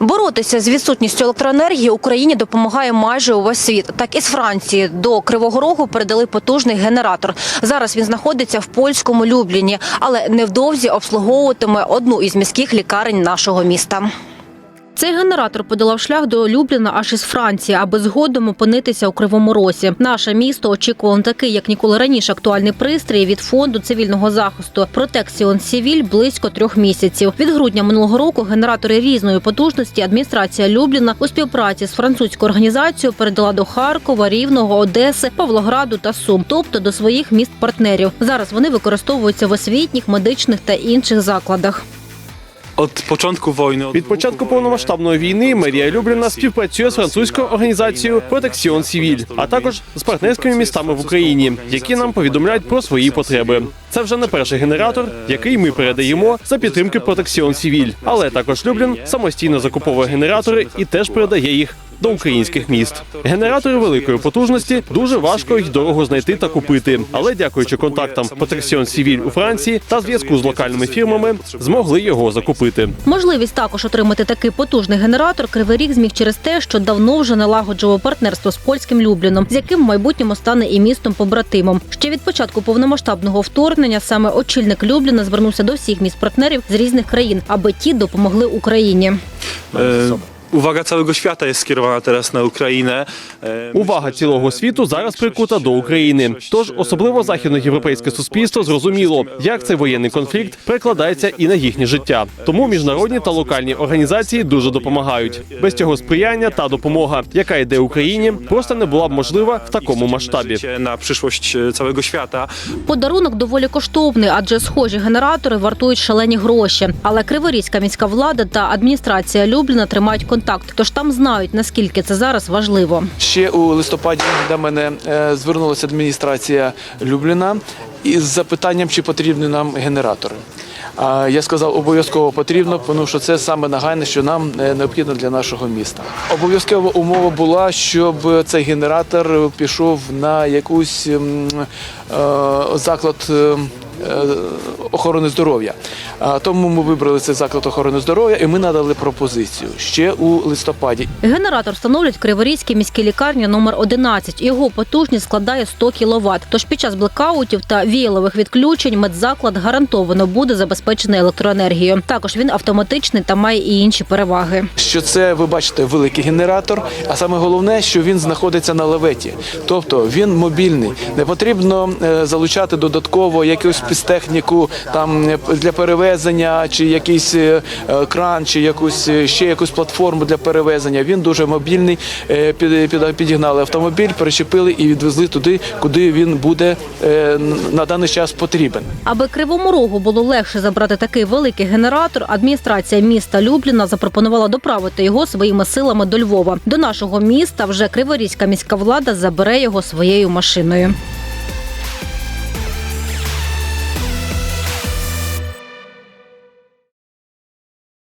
Боротися з відсутністю електроенергії Україні допомагає майже увесь світ. Так із Франції до Кривого Рогу передали потужний генератор. Зараз він знаходиться в польському Любліні, але невдовзі обслуговуватиме одну із міських лікарень нашого міста. Цей генератор подолав шлях до Любліна аж із Франції, аби згодом опинитися у Кривому Росі. Наше місто очікувало такий, як ніколи раніше, актуальний пристрій від фонду цивільного захисту Протексіон Сівіль близько трьох місяців. Від грудня минулого року генератори різної потужності адміністрація Любліна у співпраці з французькою організацією передала до Харкова, Рівного, Одеси, Павлограду та Сум, тобто до своїх міст партнерів. Зараз вони використовуються в освітніх, медичних та інших закладах. Od початку війни Від початку повномасштабної війни мерія Любліна співпрацює з французькою організацією Протексіон Сівіль, а також з партнерськими містами в Україні, які нам повідомляють про свої потреби. Це вже не перший генератор, який ми передаємо за підтримки Протексіон Сівіль. Але також Люблін самостійно закуповує генератори і теж передає їх. До українських міст генератори великої потужності дуже важко й дорого знайти та купити. Але дякуючи контактам Протексіон Сівіль у Франції та зв'язку з локальними фірмами, змогли його закупити. Можливість також отримати такий потужний генератор Кривий Ріг зміг через те, що давно вже налагоджував партнерство з польським Любліном, з яким в майбутньому стане і містом побратимом. Ще від початку повномасштабного вторгнення саме очільник Любліна звернувся до всіх міст партнерів з різних країн, аби ті допомогли Україні. E, uwaga całego świata jest skierowana teraz na Ukrainę. E, Увага цілого світу зараз прикута до України. Тож особливо західноєвропейське суспільство зрозуміло, як цей воєнний конфлікт перекладається і на їхнє життя. Тому міжнародні та локальні організації дуже допомагають. Без цього сприяння та допомога, яка йде Україні, просто не була б можлива в такому масштабі. przyszłość e, całego świata. Подарунок доволі коштовний, адже схожі генератори вартують шалені гроші. Але Криворізька міська влада та адміністрація Любліна тримають контакт, тож там знають наскільки це зараз важливо. Ще у листопаді до мене е, звернулася адміністрація Любліна із запитанням, чи потрібні нам генератори. Я сказав, обов'язково потрібно, тому що це саме нагальне, що нам е, необхідно для нашого міста. Обов'язкова умова була, щоб цей генератор пішов на якусь е, заклад. е, е, Охорони здоров'я, тому ми вибрали цей заклад охорони здоров'я, і ми надали пропозицію ще у листопаді. Генератор встановлюють в Криворізькій міській лікарні номер 11. Його потужність складає 100 кВт. Тож під час блекаутів та віялових відключень медзаклад гарантовано буде забезпечений електроенергією. Також він автоматичний та має і інші переваги. що це ви бачите великий генератор, а саме головне, що він знаходиться на лаветі, тобто він мобільний. Не потрібно е, залучати додатково якусь спецтехніку там е, для перевезення, чи якийсь е, е, кран, чи якусь е, ще якусь платформу для перевезення. Він дуже мобільний. Під- під- Підігнали автомобіль, перечепили і відвезли туди, куди він буде на даний час потрібен. Аби кривому рогу було легше забрати такий великий генератор, адміністрація міста Любліна запропонувала доправити його своїми силами до Львова. До нашого міста вже Криворізька міська влада забере його своєю машиною.